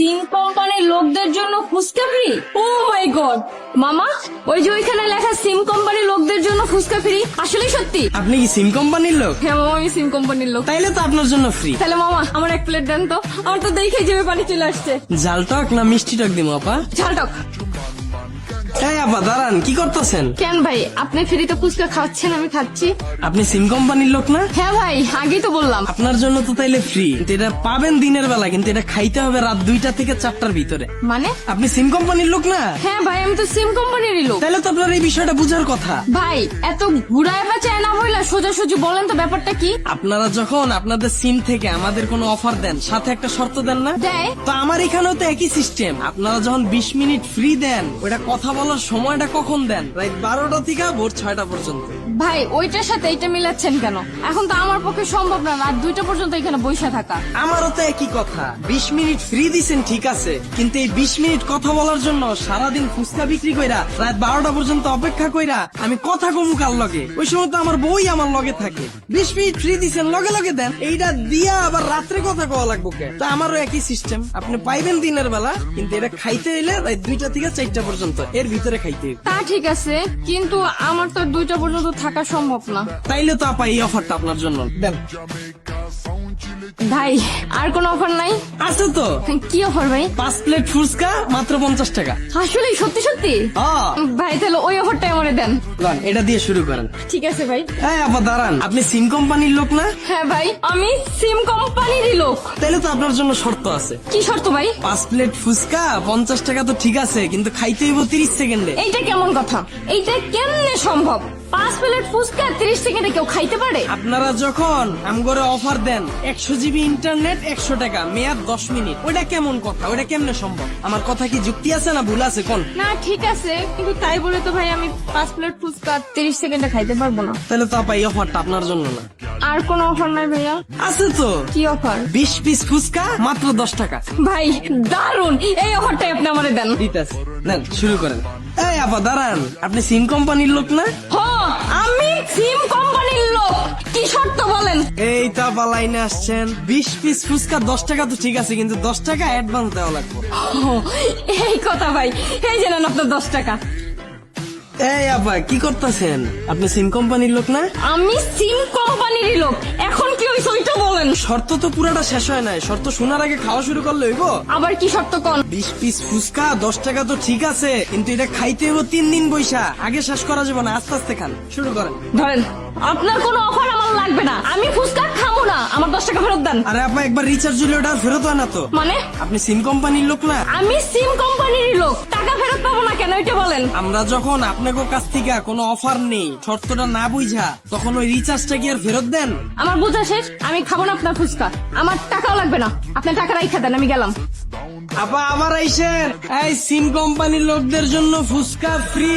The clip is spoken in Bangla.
সিম কোম্পানির লোকদের জন্য fuchka free oh my god. মামা ওই যে ওইখানে লেখা সিম কোম্পানির লোকদের জন্য ফুচকা ফ্রি আসলে সত্যি? আপনি কি সিম কোম্পানির লোক? হ্যাঁ মামা আমি সিম কোম্পানির লোক। তাইলে তো আপনার জন্য ফ্রি তাহলে মামা আমার এক প্লেট দেন তো। আমার তো দেখে যাবে পানি চলে আসছে। জাল টক না মিষ্টি টক দিব আপা? ঝালটক এই আপা দাঁড়ান কি করতেছেন? কেন ভাই আপনি ফ্রিতে ফুচকা খাচ্ছেন আমি খাচ্ছি। আপনি সিম কোম্পানির লোক না? হ্যাঁ ভাই আগেই তো বললাম। আপনার জন্য তো তাইলে ফ্রি এটা পাবেন দিনের বেলা কিন্তু এটা খাইতে হবে রাত দুইটা থেকে চারটার ভিতরে। মানে? আপনি সিম কোম্পানির লোক না? হ্যাঁ ভাই আমি তো সিম কোম্পানিরই লোক। তাহলে তো আপনার এই বিষয়টা বুঝার কথা। ভাই এত ঘুরায় বেচায় না হইলা সোজাসুজি বলেন তো ব্যাপারটা কি? আপনারা যখন আপনাদের সিম থেকে আমাদের কোনো অফার দেন সাথে একটা শর্ত দেন না? দেয়। তো আমার এখানেও তো একই সিস্টেম আপনারা যখন বিশ মিনিট ফ্রি দেন ওটা কথা বলার সময়টা কখন দেন? রাত বারোটা থেকে ভোর ছয়টা পর্যন্ত। ভাই ওইটার সাথে এইটা মিলাচ্ছেন কেন? এখন তো আমার পক্ষে সম্ভব না রাত দুইটা পর্যন্ত এখানে বসে থাকা। আমারও তো একই কথা। বিশ মিনিট ফ্রি দিছেন ঠিক আছে। কিন্তু এই বিশ মিনিট কথা বলার জন্য সারাদিন ফুচকা বিক্রি কইরা রাত বারোটা পর্যন্ত অপেক্ষা কইরা আমি কথা কমু কার লগে? ওই সময় তো আমার বই আমার লগে থাকে। বিশ মিনিট ফ্রি দিছেন লগে লগে দেন। এইটা দিয়া আবার রাত্রে কথা কওয়া লাগবো কে? তো আমারও একই সিস্টেম আপনি পাইবেন দিনের বেলা কিন্তু এটা খাইতে এলে রাত দুইটা থেকে চারটা পর্যন্ত। এর ভিতরে খাইতে তা ঠিক আছে কিন্তু আমার তো দুইটা পর্যন্ত থাকা সম্ভব না। তাইলে তো আপা এই অফারটা আপনার জন্য। দেন। ভাই আর কোন অফার নাই? আছে তো। কি অফার ভাই? পাঁচ প্লেট ফুচকা মাত্র পঞ্চাশ টাকা। আসলে সত্যি সত্যি? হ্যাঁ। ভাই তাহলে ওই অফারটাই আমারে দেন। লন, এটা দিয়ে শুরু করেন। ঠিক আছে ভাই। হ্যাঁ আপা দাঁড়ান। আপনি সিম কোম্পানির লোক না? হ্যাঁ ভাই আমি সিম কোম্পানিরই লোক। তাহলে তো আপনার জন্য শর্ত আছে। কি শর্ত ভাই? পাঁচ প্লেট ফুচকা পঞ্চাশ টাকা তো ঠিক আছে কিন্তু খাইতে হইব তিরিশ সেকেন্ডে। এইটা কেমন কথা? এইটা কেমনে সম্ভব? পাঁচ প্লেট ফুচকা তিরিশ সেকেন্ডে কেউ খাইতে পারে? আপনারা যখন আমগরে অফার দেন একশো জিবি ইন্টারনেট একশো টাকা মেয়াদ দশ মিনিট। ওটা কেমন কথা? ওটা কেমনে সম্ভব? আমার কথা কি যুক্তি আছে না ভুল আছে? কোন? না ঠিক আছে কিন্তু তাই বলে তো ভাই আমি পাঁচ প্লেট ফুচকা তিরিশ সেকেন্ডে খাইতে পারব না। তাহলে তো আপা এই অফারটা আপনার জন্য না। আর কোনো অফার নাই ভাইয়া। আছে তো। কি অফার? বিশ পিস ফুচকা মাত্র দশ টাকা। ভাই দারুণ এই অফারটাই আপনি আমারে দেন। ঠিক আছে। নেন শুরু করেন। এই আপা দাঁড়ান। আপনি সিম কোম্পানির লোক না? সিম কোম্পানির লোক কি শর্ত বলেন? এই তা পালাইনে আসছেন। বিশ পিস ফুচকা দশ টাকা তো ঠিক আছে কিন্তু দশ টাকা অ্যাডভান্স দেওয়া লাগবে। এই কথা ভাই এই জানেন নেন আপনার দশ টাকা। এই আপা কি করতেছেন? আপনি সিম কোম্পানির লোক না? আমি সিম কোম্পানিরই লোক। এখন কি হয়েছে ওইটা বলেন। শর্ত তো পুরাটা শেষ হয় নাই। শর্ত শোনার আগে খাওয়া শুরু করলে হইব? আবার কি শর্ত কোন? বিশ পিস ফুচকা দশ টাকা তো ঠিক আছে কিন্তু এটা খাইতে হইব তিন দিন বৈশা। আগে শেষ করা যাবে না আস্তে আস্তে খান। শুরু করেন। ধরেন আপনার কোনো অফার আমার লাগবে না। আমি ফুচকা খাব না। আমার দশ টাকা ফেরত দেন। আরে আপা একবার রিচার্জ হলে ওটা ফেরত হয় না তো। মানে? আপনি সিম কোম্পানির লোক না? আমি সিম কোম্পানিরই লোক। টাকা এটা বলেন। আমরা যখন আপনাকে কাছ থেকে কোনো অফার নেই শর্তটা না বুঝা তখন ওই রিচার্জটা কি আর ফেরত দেন? আমার বোঝা শেষ আমি খাব না আপনার ফুচকা। আমার টাকাও লাগবে না। আপনার টাকা রাইখা দেন আমি গেলাম। আপা আবার আইসেন। এই সিম কোম্পানির লোকদের জন্য ফুচকা ফ্রি।